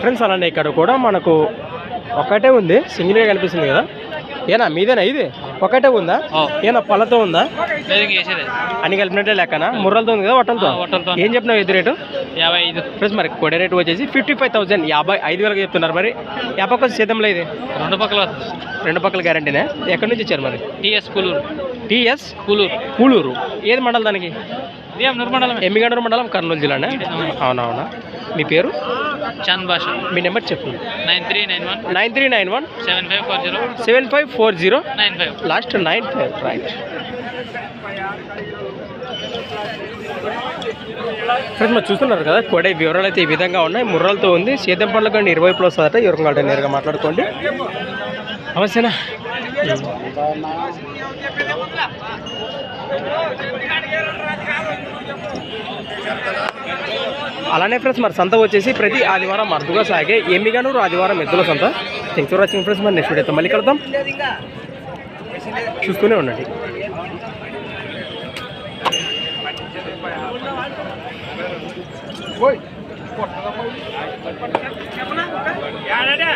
Friends అలానే ఇక్కడ కూడా మనకు ఒకటే ఉంది. సింగిల్గా కనిపిస్తుంది కదా? ఏనా మీదేనా ఇది? ఒకటే ఉందా? ఏనా పళ్ళతో ఉందా? అన్ని కలిపినట్టే లెక్కన? ముర్రలతో ఉంది కదా వట్టలతో. ఏం చెప్పినావు ఇది రేటు? యాభై ఐదు. ఫ్రెండ్స్ మరి కొడే రేటు వచ్చేసి ఫిఫ్టీ ఫైవ్ థౌసండ్. యాభై ఐదు వేలకు చెప్తున్నారు మరి. యాభై కొంచెం శాతంలో ఇది. రెండు పక్కల రెండు పక్కల గ్యారంటీనే? ఎక్కడి నుంచి ఇచ్చారు మరి? టీఎస్ కూలూరు. టీఎస్ కూలూరు. కూలూరు. ఏది మండలం దానికి? నిర్మండలమే. ఎమ్మిగండూరు మండలం కర్నూలు జిల్లానే? అవునవునా. మీ పేరు? చంద్ భాష. మీ నెంబర్ చెప్పు. Nine three nine one. Nine three nine one. Seven five four zero. Seven five four zero. Nine five. Last nine five. Right. Friends మరి చూస్తున్నారు కదా కొడే వివరాలు అయితే ఈ విధంగా ఉన్నాయి. ముర్రలతో ఉంది. సీతం పండ్ల కానీ ఇరవై ప్లస్ వస్తుందట ఎవరు నేరుగా మాట్లాడుకోండి. అవశ్యనా అలానే ఫ్రెండ్స్ మరి సంత వచ్చేసి ప్రతి ఆదివారం అరుదుగా సాగే ఎమ్మిగానూరు ఆదివారం ఎద్దుల సంత. థ్యాంక్స్ ఫర్ వాచింగ్ ఫ్రెండ్స్ మరి నెక్స్ట్ వీడియోతో మళ్ళీ కలుద్దాం. చూస్తూనే ఉండండి. Woi, kuat kalau mau. Ya, ada.